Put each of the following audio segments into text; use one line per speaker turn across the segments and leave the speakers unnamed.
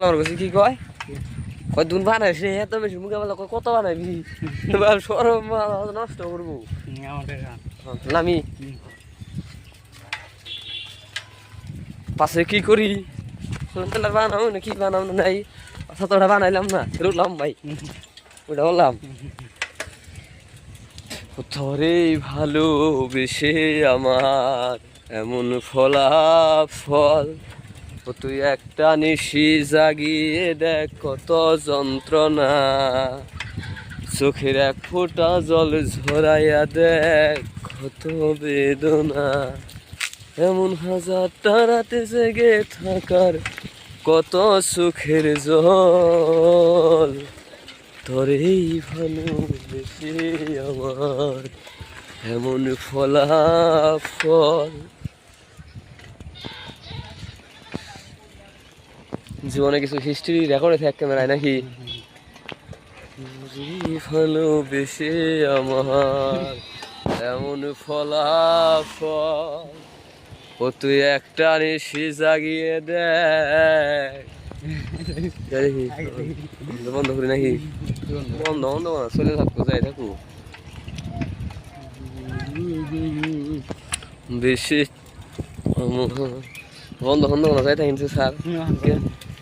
আমার কাছে কি কয়? কয় দুন বানাইস এত বেশি মুখে বলা কত বানাইবি? সরম নষ্ট করব। আমি পাশে কি করি? বানাও না কি বানাও না নাই। সাতটা বানাইলাম না রুলাম ভাই। ওটা ধরে ভালোবেসে আমার এমন ফলাফল? ও তুই একটা নিশি জাগিয়ে দেখ কত যন্ত্রণা। চোখের এক ফোঁটা জল ঝরাইয়া দেখ কত বেদনা। এমন হাজারটা রাতে জেগে থাকার কত সুখের জল। তোরেই ভালোবেসে আমার এমন ফলাফল। জীবনে কিছু হিস্ট্রি রেকর্ডে থাকে ক্যামেরায় নাকি? ভালোবেসে আমার এমন ফলাফল, ও তুই একটা নিশি জাগিয়ে দেখ? বন্ধ করি নাকি? বন্ধ বন্ধ চলে থাকব যাই থাকব বেশি বন্ধ বন্ধ না যাই থাকিন স্যার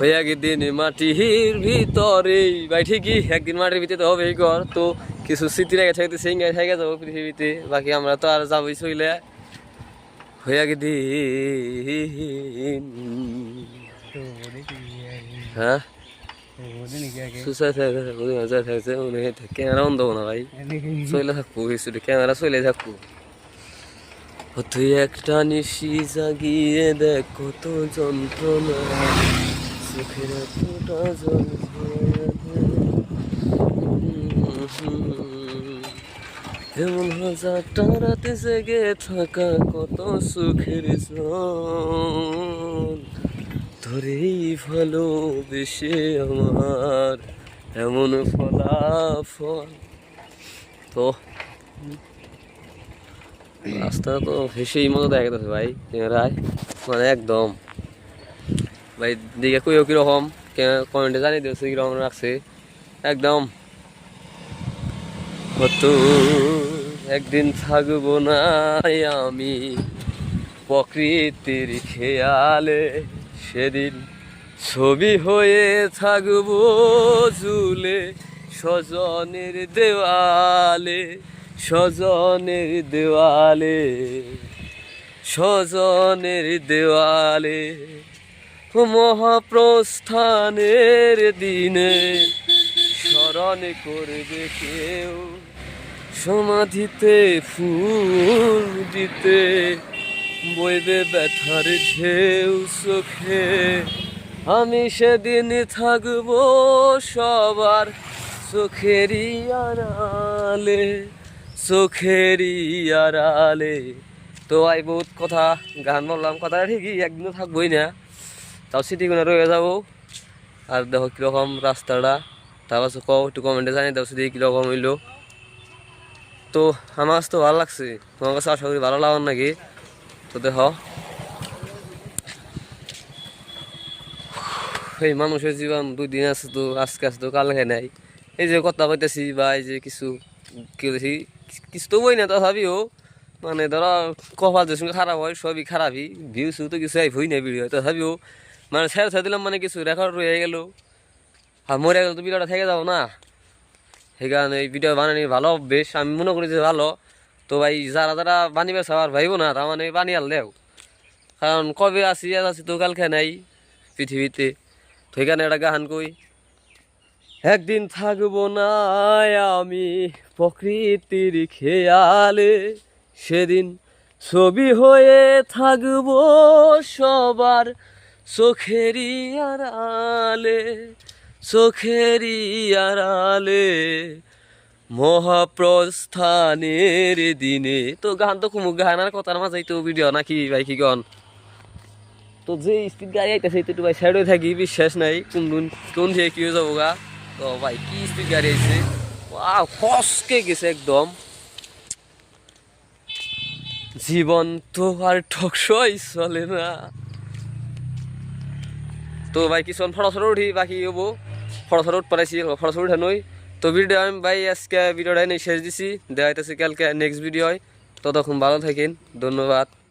হইয়া দিন মাটির ভিতরে, ভাই ঠিকই, একদিন মাটির ভিতরে তো হবেই কর তো কিছু স্মৃতি রেখে থাকতে সেই থেকে যাব পৃথিবীতে, বাকি আমরা তো আর যাবোই চইলে হইয়া দিন হ্যাঁ? ক্যামেরা বন্ধ না ভাই। চলে ক্যামেরা চলে তুই একটা নিশি জাগিয়ে দেখ কত যন্ত্রণা। এমন হাজারটা রাতে জেগে থাকা কত সুখের ধরেই ভালোবেসে আমার এমন ফলাফল। তো, রাস্তা তো হেসেই মতো দেখা যাচ্ছে ভাই, ক্যামেরায়। মানে একদম। ভাই দিকে কইও কীরকম? কমেন্টে জানিয়ে দিয়েছে কীরকম রাখছে একদম। হতো একদিন থাকব না আমি প্রকৃতির খেয়ালে। সেদিন ছবি হয়ে থাকব ঝুলে স্বজনের দেওয়ালে স্বজনের দেওয়ালে স্বজনের দেওয়ালে। মহাপ্রস্থানের দিনে স্মরণ করবে কেউ সমাধিতে ফুল দিতে, বইবে ব্যথার ঢেউ চোখে। আমি সেদিন থাকব সবার চোখেরই আড়ালে চোখেরই আড়ালে। তো আই বহুত কথা, গান বললাম কথা ঠিকই, একদিনও থাকবোই না। তাও স্মৃতিগুলো রয়ে যাব। আর দেখো কীরকম রাস্তাটা তারপর কও একটু কমেন্টে জানিয়ে দাও সেদিকে কীরকম হইল। তো আমার কাছে তো ভালো লাগছে, তোমার কাছে আশা করি ভালো লাগার নাকি? তো দেখ। এই মানুষের জীবন দুই দিন আছে তো, আজকে আছে তো, কালকে নাই। এই যে কথা কইতেছি বা এই যে কিছু কি কিছু তো বই না তথাপিও মানে ধরো কপাল যে সঙ্গে খারাপ হয়, সবই খারাপই। ভিউ সিউ তো কিছু হই না ভিডিও তথাপিও মানে ছেড়ে দিলাম মানে কিছু রেকর্ড রয়ে গেল। আর মরে গেল তো ভিডিওটা থেকে যাও না। সেখানে এই ভিডিও বানানি ভালো, বেশ, আমি মনে করি যে ভালো। তো ভাই, যারা যারা বানিবে সবার ভাইব না, তার মানে বানিয়াল দেও কারণ কবে আসি, আজ আছি তো কালকে নাই পৃথিবীতে। তো এখানে একটা গান কই, একদিন থাকব না আমি প্রকৃতির খেয়ালে, সেদিন ছবি হয়ে থাকব সবার চোখেরই আড়ালে চোখেরই আড়ালে, মহাপ্রস্থানের দিনে। তো গান তো কুমুক গানার কথার মাঝে তো ভিডিও নাকি ভাই, কি গন তো যে স্পিড গাড়ি আইতেছে তো ভাই সাইডে থাকি, বিশ্বাস নাই, কোন কোন দিয়ে কি হয়ে যাব গা? তো ভাই, কি স্পিড গাড়ি আইছে? ফসকে গেছে একদম। জীবন তো আর ঠকসই চলে না। তো ভাই কিছুক্ষণ ফটো উঠি, বাকি হব ফটোফটো উঠ পারাইছি ফটোফটো উঠে নই তো ভিডিও আমি ভাই আজকে ভিডিওটা নিয়ে শেষ দিছি। দেখা কালকে নেক্সট ভিডিও হয়। ততক্ষণ ভালো থাকেন, ধন্যবাদ।